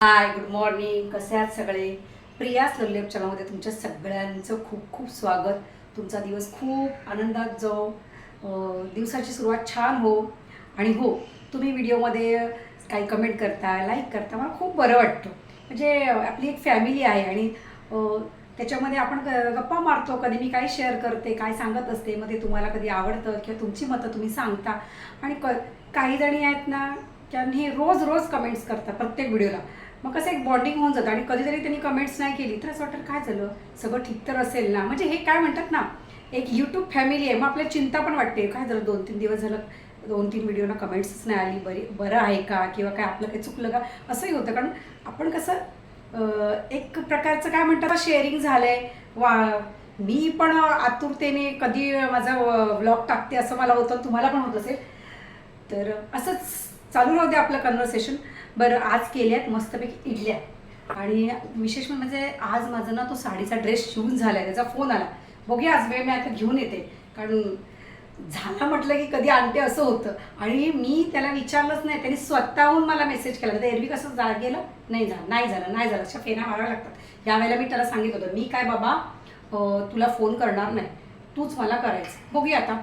Hi good morning कसे आहात सगळे? प्रिया लल्लेप चॅनलमध्ये तुमच्या सगळ्यांचं खूप खूप स्वागत. तुमचा दिवस खूप आनंदात जाओ दिवसाची सुरुवात छान हो. आणि हो तुम्ही व्हिडिओमध्ये काही कमेंट करता लाईक करता मला खूप बरं वाटतं. म्हणजे आपली एक फॅमिली आहे आणि त्याच्यामध्ये आपण गप्पा मारतो. कधी मी काय शेअर करते काय सांगत असते मग ते तुम्हाला कधी आवडतं किंवा तुमची मतं तुम्ही सांगता. आणि क काही जणी आहेत ना त्यांनी रोज रोज कमेंट्स करतात प्रत्येक व्हिडिओला. मग कसं एक बॉन्डिंग होऊन जातं. आणि कधीतरी त्यांनी कमेंट्स नाही केली तर असं वाटतं काय झालं? सगळं ठीक तर असेल ना? म्हणजे हे काय म्हणतात ना एक यूट्यूब फॅमिली आहे. मग आपल्याला चिंता पण वाटते. काय झालं? दोन तीन दिवस झालं दोन तीन व्हिडिओना कमेंट्सच नाही आली. बरी बरं आहे का? किंवा काय आपलं काही चुकलं का? असंही होतं. कारण आपण कसं एक प्रकारचं काय म्हणतात शेअरिंग झालंय. वा मी पण आतुरतेने कधी माझा व्लॉग टाकते असं मला होतं तुम्हाला पण होत असेल. तर असंच चालू राहू दे आपलं कन्व्हर्सेशन बरं आज केल्यात मस्तपैकी इडल्या. आणि विशेष म्हणजे आज माझा ना तो साडीचा ड्रेस शिवून झालाय त्याचा फोन आला. बघूया आज वेळ मी आता घेऊन येते. कारण झाला म्हटलं की कधी आणते असं होतं. आणि मी त्याला विचारलंच नाही. त्याने स्वतःहून मला मेसेज केला. तर एरवी कसं जा गेलं? नाही झालं नाही झालं नाही झालं. अशा फेऱ्या माराव्या लागतात. यावेळेला मी त्याला सांगित होतं मी काय बाबा तुला फोन करणार नाही. तूच मला करायचं. बघूया आता.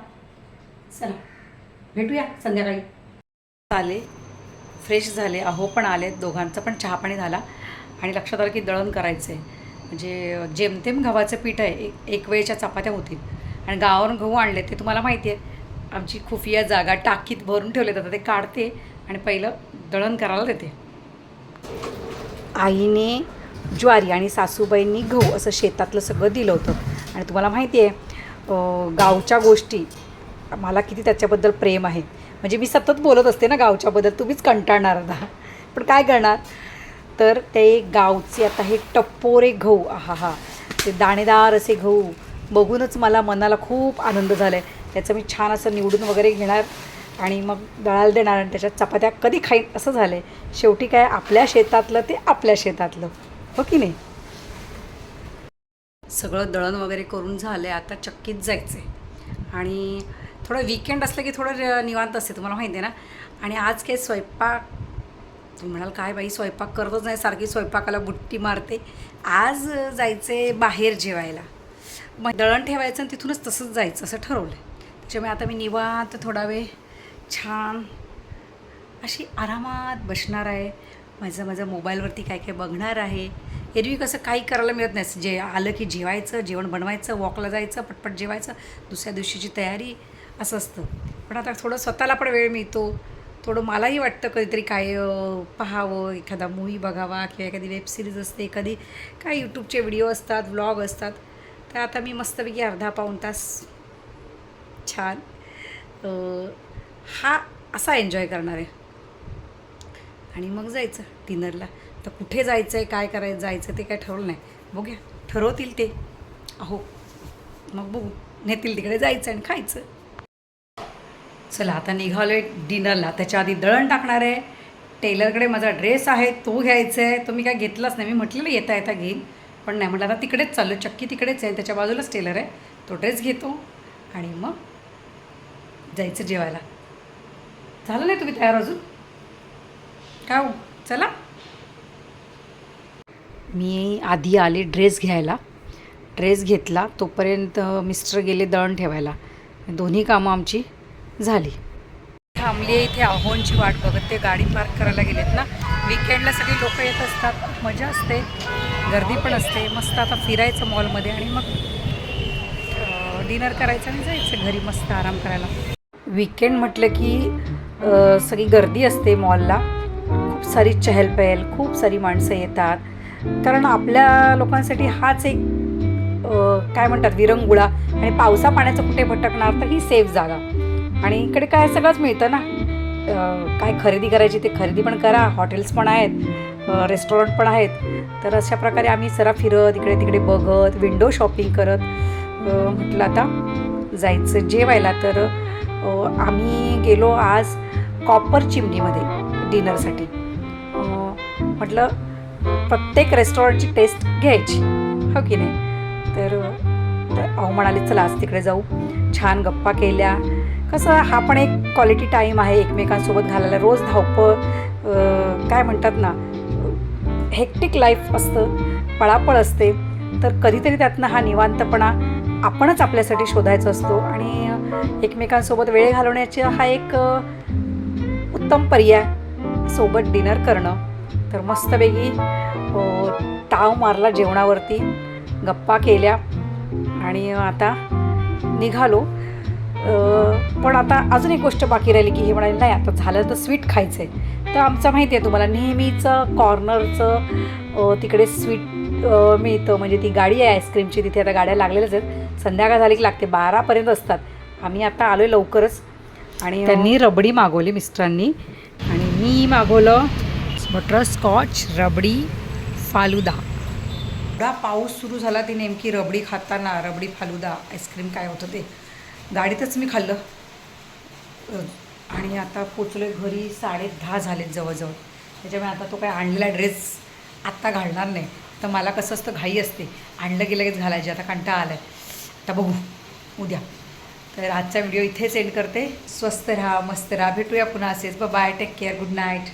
चला. भेटूया संध्याकाळी. आले फ्रेश झाले अहो पण आले दोघांचा पण चहा पाणी झाला. आणि लक्षात आलं की दळण करायचं आहे म्हणजे जेमतेम गव्हाचं पीठ आहे एक एक वेळच्या चपात्या होतील. आणि गावावरून गहू आणले ते तुम्हाला माहिती आहे आमची खुफिया जागा टाकीत भरून ठेवले जातात ते काढते आणि पहिलं दळण करायला देते. आईने ज्वारी आणि सासूबाईंनी गहू असं शेतातलं सगळं दिलं होतं. आणि तुम्हाला माहिती आहे गावच्या गोष्टी मला किती त्याच्याबद्दल प्रेम आहे. म्हणजे मी सतत बोलत असते ना गावच्याबद्दल तुम्हीच कंटाळणार आता पण काय करणार? तर ते गावचे आता हे टप्पोरे गहू हा हा ते दाणेदार असे गहू बघूनच मला मनाला खूप आनंद झाला आहे त्याचं मी छान असं निवडून वगैरे घेणार आणि मग दळायला देणार आणि त्याच्यात चपात्या कधी खाईन असं झालं आहे शेवटी काय आपल्या शेतातलं ते आपल्या शेतातलं. हो की नाही? सगळं दळण वगैरे करून झालं आहे आता चक्कीत जायचं आहे आणि थोडं विकेंड असलं की थोडं निवांत असते तुम्हाला माहिती आहे ना? आणि आज काही स्वयंपाक तुम्ही म्हणाल काय बाई स्वयंपाक करतच नाही सारखी स्वयंपाकाला बुट्टी मारते. आज जायचे बाहेर जेवायला. मग दळण ठेवायचं आणि तिथूनच तसंच जायचं असं ठरवलं आहे त्याच्यामुळे आता मी निवांत थोडा वेळ छान अशी आरामात बसणार आहे. माझं माझं मोबाईलवरती काय काय बघणार आहे. एरवी कसं काही करायला मिळत नाही. जे आलं की जेवायचं जेवण बनवायचं वॉकला जायचं पटपट जेवायचं दुसऱ्या दिवशीची तयारी. असं असतं. पण आता थोडं स्वतःला पण वेळ मिळतो. थोडं मलाही वाटतं कधीतरी काय पाहावं एखादा मूवी बघावा किंवा एखादी वेबसिरीज असते एखादी काय यूट्यूबचे व्हिडिओ असतात व्लॉग असतात. तर आता मी मस्तपैकी अर्धा पाऊण तास छान हा असा एन्जॉय करणार आहे. आणि मग जायचं डिनरला तर कुठे जायचं आहे काय करायचं जायचं ते काय ठरवलं नाही. बघूया. ठरवतील ते. अहो मग बघू. नेतील तिकडे जायचं आणि खायचं. चला आता निघालो आहे डिनरला. त्याच्या आधी दळण टाकणार आहे. टेलरकडे माझा ड्रेस आहे तो घ्यायचा आहे. तो मी काय घेतलाच नाही. मी म्हटलेलं येता येता घेईन. पण नाही म्हटलं आता तिकडेच चाललो. चक्की तिकडेच आहे त्याच्या बाजूलाच टेलर आहे. तो ड्रेस घेतो आणि मग जायचं जेवायला. झालं नाही तुम्ही तयार अजून? काय हो? चला. मी आधी आले ड्रेस घ्यायला. ड्रेस घेतला. तोपर्यंत मिस्टर गेले दळण ठेवायला. दोन्ही कामं आमची झाली. थांबली आहे इथे अहोनची वाट बघत ते गाडी पार्क करायला गेलेत ना. विकेंडला सगळी लोक येत असतात खूप मजा असते. गर्दी पण असते. मस्त आता फिरायचं मॉलमध्ये आणि मग डिनर करायचं आणि जायचं घरी मस्त आराम करायला. विकेंड म्हटलं की सगळी गर्दी असते मॉलला खूप सारी चहलपहल खूप सारी माणसं येतात. कारण आपल्या लोकांसाठी हाच एक काय म्हणतात विरंगुळा. आणि पावसा पाण्याचं कुठे भटकणार तर ही सेफ जागा. आणि इकडे काय सगळंच मिळतं ना. काय खरेदी करायची ते खरेदी पण करा हॉटेल्स पण आहेत रेस्टॉरंट पण आहेत. तर अशा प्रकारे आम्ही सरा फिरत इकडे तिकडे बघत विंडो शॉपिंग करत म्हटलं आता जायचं जेवायला. तर आम्ही गेलो आज कॉपर चिमणीमध्ये डिनरसाठी म्हटलं प्रत्येक रेस्टॉरंटची टेस्ट घ्यायची हो की नाही? तर तर अहो म्हणाले चला आज तिकडे जाऊ. छान गप्पा केल्या. कसं हा पण एक क्वालिटी टाईम आहे एकमेकांसोबत घालायला. रोज धावपळ काय म्हणतात ना हेक्टिक लाईफ असतं पळापळ असते. तर कधीतरी त्यातनं हा निवांतपणा आपणच आपल्यासाठी शोधायचा असतो. आणि एकमेकांसोबत वेळ घालवण्याचा हा एक उत्तम पर्याय सोबत डिनर करणं. तर मस्तपैकी ताव मारला जेवणावरती गप्पा केल्या. आणि आता निघालो. पण आता अजून एक गोष्ट बाकी राहिली की हे म्हणाले नाही आता झालं तर स्वीट खायचं आहे तर आमचं माहिती आहे तुम्हाला नेहमीचं कॉर्नरचं तिकडे स्वीट मिळतं. म्हणजे ती गाडी आहे आईस्क्रीमची तिथे आता गाड्या लागलेल्याच आहेत. संध्याकाळ झाली की लागते बारापर्यंत असतात. आम्ही आता आलो आहे लवकरच. आणि त्यांनी रबडी मागवली मिस्टरांनी. आणि मी मागवलं बटरस्कॉच रबडी फालुदा. एवढा पाऊस सुरू झाला ती नेमकी रबडी खाताना रबडी फालुदा आईस्क्रीम काय होतं ते? गाडीतच मी खाल्लं. आणि आता पोचलो घरी साडे दहा झालेत जवळजवळ. त्याच्यामुळे आता तो काय आणलेला ड्रेस आत्ता घालणार नाही. तर मला कसं असतं घाई असते. आणलं की लगेच घालायची. आता कंटाळा आला आहे आता बघू. उद्या. तर आजचा व्हिडिओ इथेच एंड करते. स्वस्त राहा मस्त राहा. भेटूया पुन्हा असेच. Bye take care good night